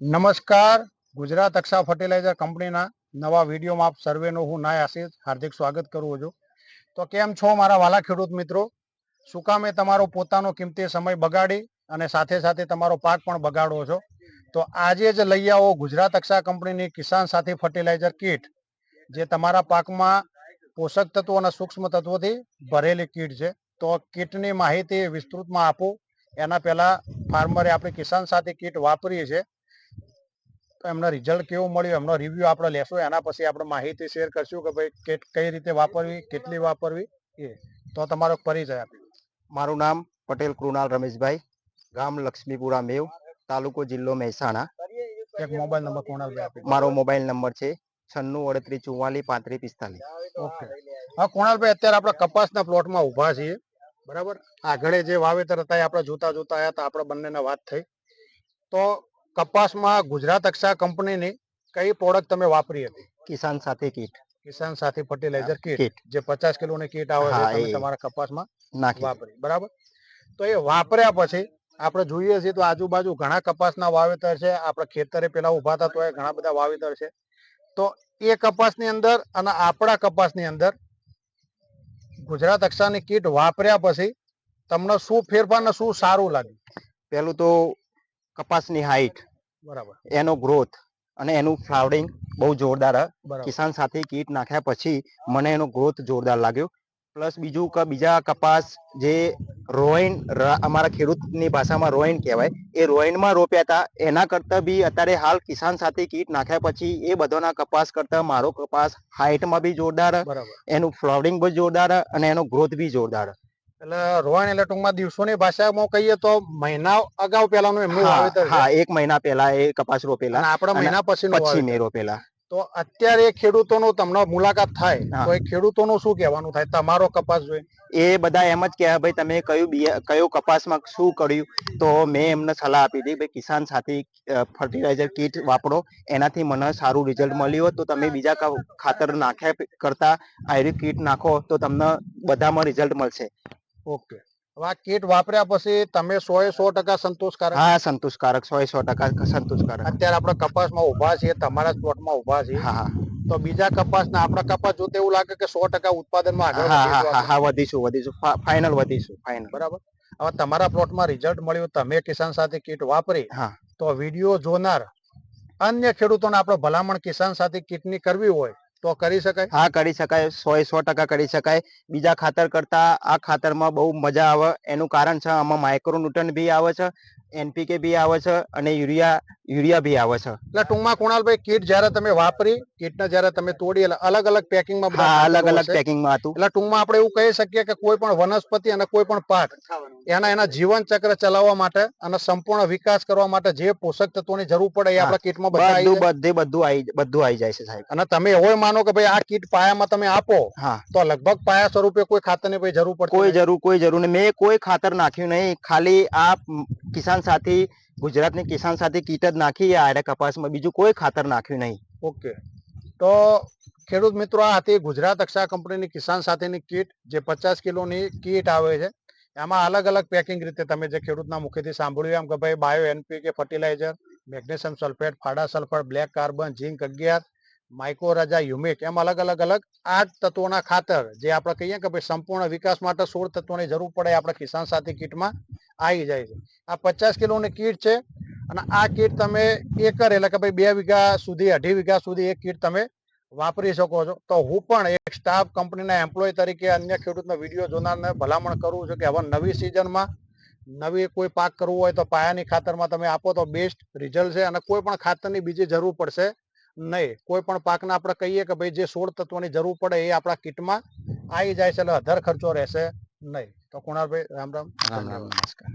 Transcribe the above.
નમસ્કાર. ગુજરાત અક્ષા ફર્ટિલાઇઝર કંપનીના નવા વિડીયોમાં આપ સર્વેનો હું નાય આશીષ હાર્દિક સ્વાગત કરું છું. તો કેમ છો મારા વાલા ખેડૂત મિત્રો? શું કામે તમારો પોતાનો કિંમતી સમય બગાડી અને સાથે સાથે તમારો પાક પણ બગાડો છો? તો આજે જ લઈ આવો ગુજરાત અક્ષા કંપનીની કિસાન સાથી ફર્ટિલાઇઝર કીટ, જે તમારા પાકમાં પોષક તત્વો અને સૂક્ષ્મ તત્વોથી ભરેલી કીટ છે. તો કીટની માહિતી વિસ્તૃતમાં આપું. એના પહેલા ફાર્મરે આપણી કિસાન સાથી કીટ વાપરીએ છે. તો એમનો રિઝલ્ટ કેવો મળ્યો એમનો રિવ્યુ આપણે લેશું એના પછી આપણે માહિતી શેર કરશું કે ભાઈ કે કઈ રીતે વાપરવી કેટલી વાપરવી એ. તો તમારો પરિચય આપી મારું નામ પટેલ કૃણાલ રમેશભાઈ ગામ લક્ષ્મીપુરા મેવ તાલુકો જિલ્લો મહેસાણા. એક મોબાઈલ નંબર કૃણાલભાઈ આપી મારો મોબાઈલ નંબર છે છન્નું અડત્રીસ ચુમ્માલીસ પાંત્રીસ પિસ્તાલીસ. ઓકે. હા કુણાલભાઈ અત્યારે આપણે કપાસના પ્લોટમાં ઊભા છીએ. બરાબર? આગળ જે વાવેતર હતા એ આપણે જોતા જોતા આવ્યા હતા આપણે બંનેને વાત થઈ. તો કપાસમાં ગુજરાત અક્ષા કંપનીની કઈ પ્રોડક્ટ તમે વાપરી હતી? કિસાન સાથે કીટ. કિસાન સાથી ફર્ટિલાઇઝર કીટ. જે પચાસ કિલોની કીટ આવે છે તમે. તમારા કપાસમાં વાપરી. બરાબર? તો એ વાપર્યા પછી આપણે જોઈએ છીએ તો આજુબાજુ ઘણા કપાસના વાવેતર છે. આપણે ખેતરે પેલા ઊભા હતા તો એ ઘણા બધા વાવેતર છે. તો એ કપાસની અંદર અને આપણા કપાસની અંદર ગુજરાત અક્ષાની કીટ વાપર્યા પછી તમને શું ફેરફાર ને શું સારું લાગ્યું? પેલું તો કપાસની હાઈટ એનો ગ્રોથ અને એનું ફ્લાવરિંગ બહુ જોરદાર કિસાન સાથે કીટ નાખ્યા પછી મને એનો ગ્રોથ જોરદાર લાગ્યો. પ્લસ બીજું કે બીજા કપાસ જે રોઈન અમારા ખેડૂતની ભાષામાં રોઈન કહેવાય એ રોઈનમાં રોપ્યા હતા એના કરતા બી અત્યારે હાલ કિસાન સાથે કીટ નાખ્યા પછી એ બધાના કપાસ કરતા મારો કપાસ હાઇટમાં બી જોરદાર. એનું ફ્લાવરિંગ બી જોરદાર અને એનો ગ્રોથ બી જોરદાર. એટલે રોહણ એટલે ટૂંકમાં દિવસોની ભાષામાં કહીએ તો મહિના અગાઉ પહેલાનું એમનું વાવેતર હા એક મહિના પહેલા એ કપાસ રોપેલા આપણે મહિના પછી પછી મેં રોપેલા તો અત્યારે એ ખેડૂતોનું તમને મુલાકાત થાય તો એ ખેડૂતોનું શું કહેવાનું થાય? તમારો કપાસ જોઈ એ બધા એમ જ કે ભાઈ તમે કયું બિયા કયો કપાસમાં શું કર્યું? તો મેં એમને સલાહ આપી હતી ભાઈ કિસાન સાથી ફર્ટિલાઇઝર કીટ વાપરો એનાથી મને સારું રિઝલ્ટ મળ્યું હોત તો તમે બીજા ખાતર નાખ્યા કરતા આયુર્વેદ કીટ નાખો તો તમને બધામાં રિઝલ્ટ મળશે. ઓકે. આ કીટ વાપર્યા પછી તમે સો એ સો ટકા સંતોષકારક? હા સંતોષકારક. સો સો ટકા સંતોષકારક. અત્યારે આપણે કપાસમાં ઊભા છીએ તમારા પ્લોટમાં ઊભા છીએ. હા તો બીજા કપાસના આપણા કપાસ જોતા એવું લાગે કે સો ટકા ઉત્પાદનમાં આગળ હા વધીશું હા હા વધીશું વધીશું. ફાઇનલ વધીશું ફાઇનલ. બરાબર? હવે તમારા પ્લોટમાં રિઝલ્ટ મળ્યું તમે કિસાન સાથે કીટ વાપરી હા. તો વીડિયો જોનાર અન્ય ખેડૂતોને આપણે ભલામણ કિસાન સાથે કીટની કરવી હોય તો કરી શકાય? હા, કરી શકાય. સો સો ટકા કરી શકાય. બીજા ખાતર કરતા આ ખાતરમાં બહુ મજા આવે. એનું કારણ છે આમાં માઇક્રોન્યુટન બી આવે છે એનપીકે બી આવે છે અને યુરિયા યુરિયા બી આવે છે. એટલે ટૂંકમાં કુણાલભાઈ કીટ જ્યારે તમે વાપરી કીટને જ્યારે તમે તોડી એટલે અલગ અલગ પેકિંગમાં બધા અલગ અલગ પેકિંગ પેકિંગમાં હતું. એટલે ટૂંકમાં આપણે એવું કહી શકીએ કે કોઈ પણ વનસ્પતિ અને કોઈ પણ પાક એના એના જીવન ચક્ર ચલાવવા માટે અને સંપૂર્ણ વિકાસ કરવા માટે જે પોષક તત્વોની જરૂર પડે એ આપણા કીટમાં બધા. બધે બધું આવી બધું આવી જાય છે સાહેબ. અને તમે એવો માનો કે ભાઈ આ કીટ પાયામાં તમે આપો હા. તો લગભગ પાયા સ્વરૂપે કોઈ ખાતરની ભાઈ જરૂર પડે કોઈ જરૂર કોઈ જરૂર નહીં. મેં કોઈ ખાતર નાખ્યું નહીં. ખાલી આ કિસાન સાથી ગુજરાતની કિસાન સાથે કીટ જ નાખી આડા કપાસમાં બીજું કોઈ ખાતર નાખ્યું નહીં. ઓકે. તો ખેડૂત મિત્રો, આ હતી ગુજરાત અક્ષા કંપનીની કિસાન સાથેની કીટ, જે પચાસ કિલોની કીટ આવે છે. એમાં અલગ અલગ પેકિંગ રીતે તમે જે ખેડૂતના મુખેથી સાંભળ્યું એમ કે ભાઈ bio NPK fertilizer magnesium sulphate ફાડા sulphur black carbon zinc અગિયાર માઇક્રોરાજા યુમિક એમ અલગ અલગ અલગ આઠ તત્વોના ખાતર, જે આપણે કહીએ કે ભાઈ સંપૂર્ણ વિકાસ માટે સોળ તત્વોની જરૂર પડે આપણે કિસાન સાથી કીટમાં. આવી જાય છે. આ પચાસ કિલોની કીટ છે અને આ કીટ તમે એકર એટલે કે ભાઈ બે વીઘા સુધી, અઢી વીઘા સુધી એ કીટ તમે વાપરી શકો છો. તો હું પણ એક સ્ટાફ કંપનીના એમ્પ્લોય તરીકે અન્ય ખેડૂતનો વીડિયો જોનારને ભલામણ કરું છું કે હવે નવી સિઝનમાં નવી કોઈ પાક કરવું હોય તો પાયાની ખાતરમાં તમે આપો તો બેસ્ટ રિઝલ્ટ છે અને કોઈ પણ ખાતરની બીજી જરૂર પડશે નહીં. કોઈ પણ પાકને આપણે કહીએ કે ભાઈ જે સોળ તત્વોની જરૂર પડે એ આપણા કીટમાં આવી જાય છે એટલે અધર ખર્ચો રહેશે નહીં. તો કુણાલભાઈ રામ રામ રામ રામ. નમસ્કાર